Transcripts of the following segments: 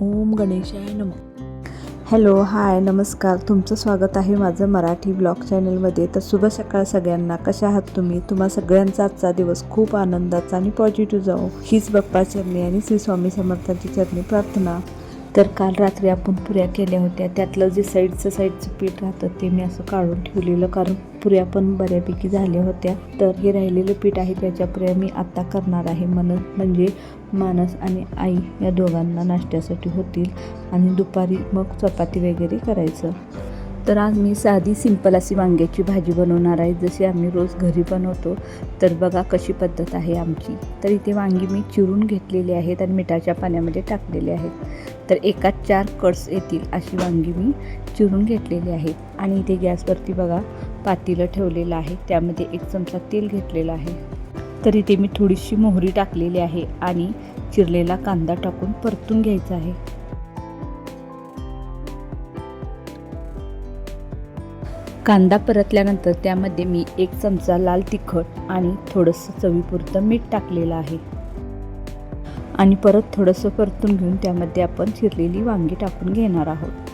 ओम गणेशाय नम. Hello hi नमस्कार. तुमचं स्वागत आहे माझं मराठी ब्लॉग चॅनलमध्ये. तर शुभ सकाळ सगळ्यांना. कशा आहात तुम्ही? तुम्हा सगळ्यांचा आजचा दिवस खूप आनंदाचा आणि पॉझिटिव्ह जाऊ हीच बाप्पा चरणी आणि श्री स्वामी समर्थांची चरणी प्रार्थना. तर काल रात्री आपण पुऱ्या केल्या होत्या. त्यातलं जे साईडचं साईडचं पीठ राहतं ते मी असं काढून ठेवलेलं कारण पुऱ्या पण बऱ्यापैकी झाल्या होत्या. तर हे राहिलेलं पीठ आहे त्याच्या पुऱ्या मी आत्ता करणार आहे मन म्हणजे मानस आणि आई या दोघांना नाश्त्यासाठी होतील आणि दुपारी मग चपाती वगैरे करायचं. तर आज मी साधी सिंपल अशी वांग्याची भाजी बनवणार आहे. जशी आम्ही रोज घरी बनवतो तर बघा कशी पद्धत आहे आमची. तर इथे वांगी मी चिरून घेतलेली आहेत आणि मिठाच्या पाण्यामध्ये टाकलेले आहेत. तर एकात चार कट्स येतील अशी वांगी मी चिरून घेतलेली आहेत आणि इथे गॅसवरती बघा पातीलं ठेवलेलं आहे. त्यामध्ये एक चमचा तेल घेतलेलं आहे. तर इथे मी थोडीशी मोहरी टाकलेली आहे आणि चिरलेला कांदा टाकून परतून घ्यायचा आहे. कांदा परतल्यानंतर त्यामध्ये मी एक चमचा लाल तिखट आणि थोडंसं चवीपुरतं मीठ टाकलेलं आहे. आणि परत थोडंसं परतून घेऊन त्यामध्ये आपण चिरलेली वांगी टाकून घेणार आहोत.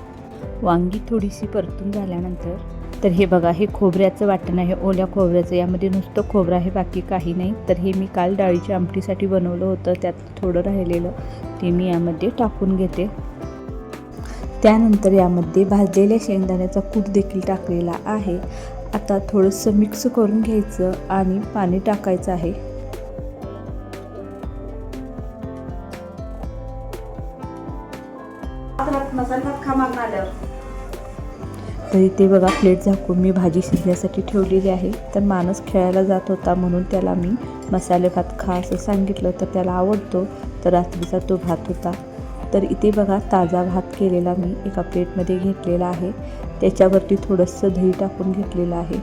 वांगी थोडीशी परतून झाल्यानंतर तर हे बघा हे खोबऱ्याचं वाटण आहे. ओल्या खोबऱ्याचं यामध्ये नुसतं खोबरं आहे बाकी काही नाही. तर हे मी काल डाळीच्या आमटीसाठी बनवलं होतं त्यात थोडं राहिलेलं ते मी यामध्ये टाकून घेते. त्यानंतर यामध्ये भाजलेल्या शेंगदाण्याचा कूट देखील टाकलेला आहे. आता थोडंसं मिक्स करून घ्यायचं आणि पाणी टाकायचं आहे. तर इथे बघा प्लेट झाकून मी भाजी शिजण्यासाठी ठेवलेली आहे. तर माणूस खेळायला जात होता म्हणून त्याला मी मसाले भात खा असं सांगितलं. तर त्याला आवडतो. तर रात्रीचा तो भात होता. तर इथे बघा ताजा भात केलेला मी एका प्लेटमध्ये घेतलेला आहे. त्याच्यावरती थोडंसं दही टाकून घेतलेलं आहे.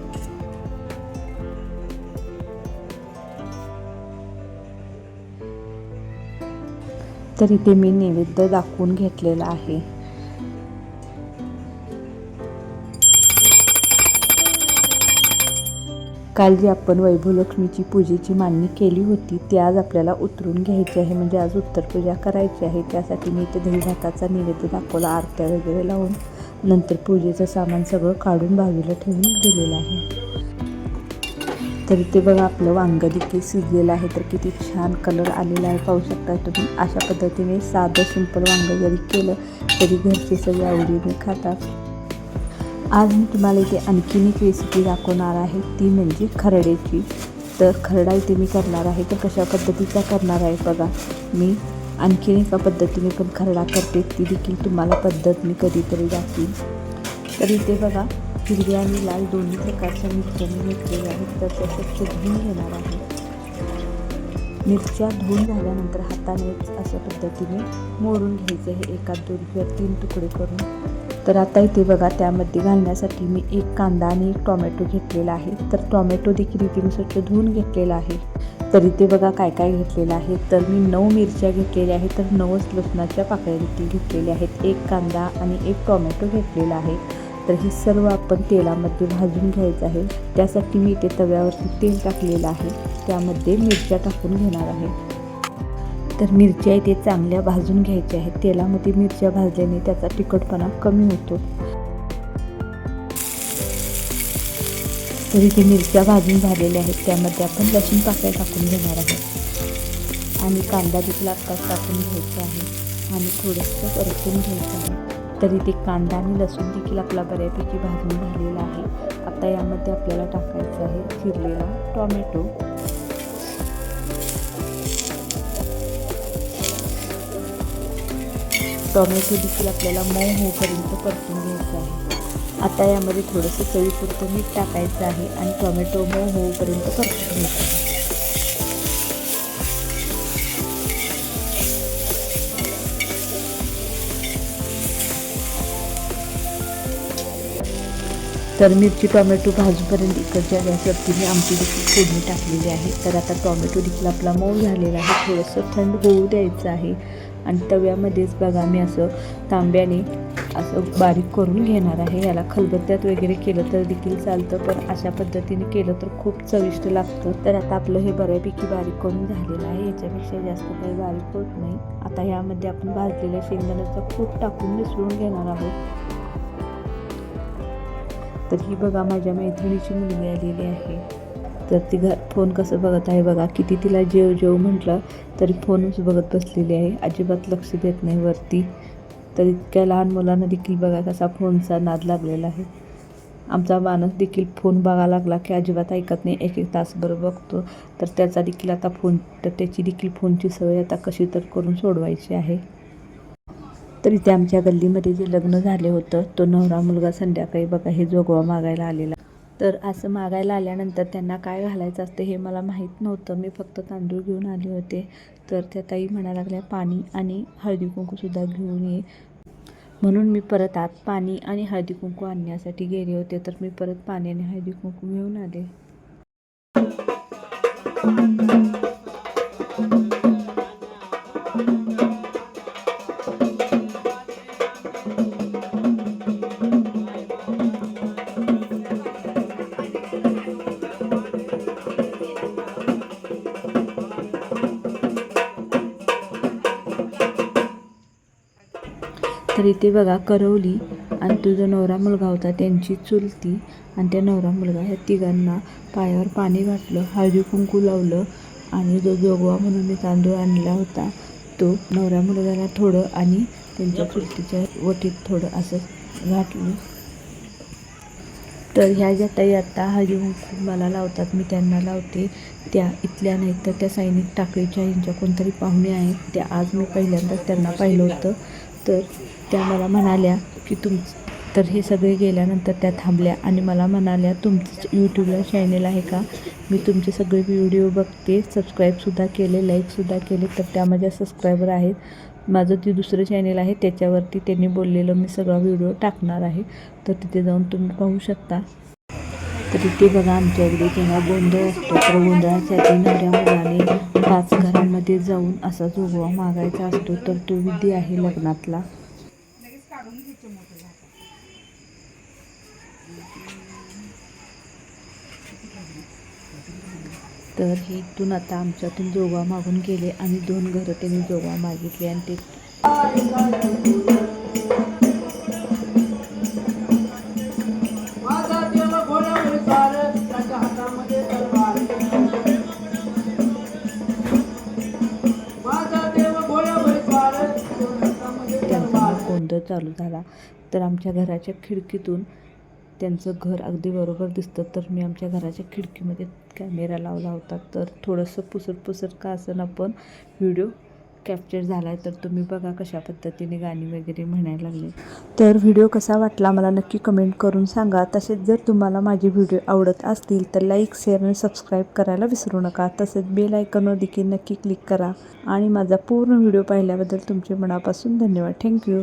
तर इथे मी नैवेद्य दाखवून घेतलेला आहे. काल जी आपण वैभवलक्ष्मीची पूजेची मांडणी केली होती ती आज आपल्याला उतरून घ्यायची आहे. म्हणजे आज उत्तर पूजा करायची आहे. त्यासाठी मी इथे दही भाताचा नैवेद्य दाखवला आरत्या वगैरे लावून. नंतर पूजेचं सामान सगळं काढून बाजूला ठेवून दिलेलं आहे. तर ते बघा आपलं वांग देखील शिजलेलं आहे. तर किती छान कलर आलेला आहे. पाहू शकता तुम्ही अशा पद्धतीने साधं सिंपल वांग जरी केलं तरी घरचे सगळे आवडीने खातात. आज मी तुम्हाला इथे आणखीन एक रेसिपी दाखवणार आहे. ती म्हणजे खरड्याची. तर खरडा इथे मी करणार आहे. तर कशा पद्धतीचा करणार आहे बघा. मी आणखीन एका पद्धतीने पण खरडा करते. ती देखील तुम्हाला पद्धत मी कधीतरी दाखवीन. तर इथे बघा हिरवी आणि लाल दोन्ही प्रकारच्या मिरच्या मी घेतलेल्या आहेत. तर त्याचं धुवून घेणार आहे. मिरच्या धुवून झाल्यानंतर हातानेच अशा पद्धतीने मोडून घ्यायचे हे एकात दोन किंवा तीन तुकडे करून. तर आता इथे बघा त्यामध्ये घालण्यासाठी मी एक कांदा आणि एक टॉमॅटो घेतलेला आहे. तर टॉमॅटो देखील इथे मी स्वच्छ धुवून घेतलेला आहे. तर इथे बघा काय काय घेतलेलं आहे. तर मी नऊ मिरच्या घेतलेल्या आहेत. तर नऊच लसणाच्या पाकळ्या देखील घेतलेल्या आहेत. एक कांदा आणि एक टॉमॅटो घेतलेला आहे. तर हे सर्व आपण तेलामध्ये भाजून घ्यायचं आहे. त्यासाठी मी इथे तव्यावरती तेल टाकलेलं आहे. त्यामध्ये मिरच्या टाकून घेणार आहे. तर मिरच्या इथे चांगल्या भाजून घ्यायच्या आहेत तेलामध्ये मिरच्या भाजल्याने त्याचा तिखटपणा कमी होतो. तर इथे मिरच्या भाजून झालेल्या आहेत. त्यामध्ये आपण लसूण पाकळ्या टाकून घेणार आहोत आणि कांदा देखील आत्ताच टाकून घ्यायचा आहे. आणि थोडंसं परतून घ्यायचं आहे. तर इथे कांदा आणि लसूण देखील आपला बऱ्यापैकी भाजून झालेला आहे. आता यामध्ये आपल्याला टाकायचं आहे चिरलेला टॉमॅटो. टॉमॅटो देखील आपल्याला मऊ होईपर्यंत परतून घ्यायचं आहे. आता यामध्ये थोडंसं चवीपुरतं मीठ टाकायचं आहे आणि टॉमॅटो मऊ होईपर्यंत परतून घ्यायचं आहे. तर मिरची टॉमॅटो भाजूपर्यंत इकडच्या गॅसवरती मी आमची देखील फोडणी टाकलेली आहे. तर आता टॉमॅटो देखील आपला मऊ झालेला आहे. थोडंसं थंड होऊ द्यायचं आहे. आणि तव्यामध्येच बघा मी असं तांब्याने असं बारीक करून घेणार आहे. याला खलबत्त्यात वगैरे केलं तर देखील चालतं पण अशा पद्धतीने केलं तर खूप चविष्ट लागतं. तर आता आपलं हे बऱ्यापैकी बारीक करून झालेलं आहे. याच्यापेक्षा जास्त काही बारीक होत नाही. आता यामध्ये आपण भाजलेल्या शेंगदाण्याचा खूप टाकून मिसळून घेणार आहोत. तर ही बघा माझ्या मैत्रिणीची मुलगी आलेली आहे. तर ती घर फोन कसं बघत आहे बघा किती तिला जेव जेव म्हटलं तरी फोनच बघत बसलेली आहे. अजिबात लक्ष देत नाही वरती. तर इतक्या लहान मुलांना देखील बघा कसा फोनचा नाद लागलेला आहे. आमचा माणूस देखील फोन बघायला लागला की अजिबात ऐकत नाही. एक एक तासभर बघतो. तर त्याचा देखील आता फोन तर त्याची देखील फोनची सवय आता कशी तर करून सोडवायची आहे. तर इथे आमच्या गल्लीमध्ये जे लग्न झाले होतं तो नवरा मुलगा संध्याकाळी बघा हे जोगवा मागायला आलेला तर असं मागायला आल्यानंतर त्यांना काय घालायचं असतं हे मला माहीत नव्हतं. मी फक्त तांदूळ घेऊन आले होते. तर त्या ताई म्हणा लागल्या पाणी आणि हळदी कुंकूसुद्धा घेऊन ये. म्हणून मी परत आत पाणी आणि हळदी कुंकू आणण्यासाठी गेले होते. तर मी परत पाणी आणि हळदी कुंकू घेऊन आले. तर इथे बघा करवली. आणि तुझा नवरा मुलगा होता त्यांची चुलती. आणि त्या नवरा मुलगा ह्या तिघांना पायावर पाणी घातलं हळदी कुंकू लावलं. आणि जो जोगवा म्हणून मी तांदूळ आणला होता तो नवऱ्या मुलगाला थोडं आणि त्यांच्या चुलतीच्या वटीत थोडं असं घातलं. तर ह्या ज्या ताई आत्ता हळदी कुंकू मला लावतात मी त्यांना लावते. त्या इथल्या नाहीत तर त्या सैनिक टाकळीच्या यांच्या कोणतरी पाहुणे आहेत. त्या आज मी पहिल्यांदाच त्यांना पाहिलं होतं. तर त्या मला म्हणाल्या की तुम तर हे सगळे गेल्यानंतर त्या थांबल्या आणि मला म्हणाल्या तुमचं यूट्यूबला चॅनल आहे का? मी तुमचे सगळे व्हिडिओ बघते. सबस्क्राईबसुद्धा केले लाईकसुद्धा केले तर त्या माझ्या सबस्क्रायबर आहेत माझं ते दुसरं चॅनेल आहे त्याच्यावरती त्यांनी बोललेलं मी सगळा व्हिडिओ टाकणार आहे. तर तिथे जाऊन तुम्ही पाहू शकता. तर इथे बघा आमच्या इकडे जेव्हा गोंधळ असतो तर गोंधळासाठी नवऱ्या मुलाने पाच घरांमध्ये जाऊन असा जोगवा मागायचा असतो तर तो विधी आहे लग्नातला. तर हे इथून आता आमच्यातून जोगवा मागून गेले आणि दोन घरं त्यांनी जोगवा मागितले आणि ते चालू झाला. तर आमच्या घराच्या खिडकीतून त्यांचं घर अगदी बरोबर दिसतं. तर मी आमच्या घराच्या खिडकीमध्ये कॅमेरा लावला होता. तर थोडंसं पुसट पुसट का असं पण व्हिडिओ कॅप्चर झाला आहे तर तुम्ही बघा कशा पद्धतीने गाणी वगैरे म्हणायला लागले तर व्हिडिओ कसा वाटला मला नक्की कमेंट करून सांगा. तसेच जर तुम्हाला माझे व्हिडिओ आवडत असतील तर लाईक शेअर आणि सबस्क्राईब करायला विसरू नका. तसेच बेल आयकनवर देखील नक्की क्लिक करा. आणि माझा पूर्ण व्हिडिओ पाहिल्याबद्दल तुमचे मनापासून धन्यवाद. थँक्यू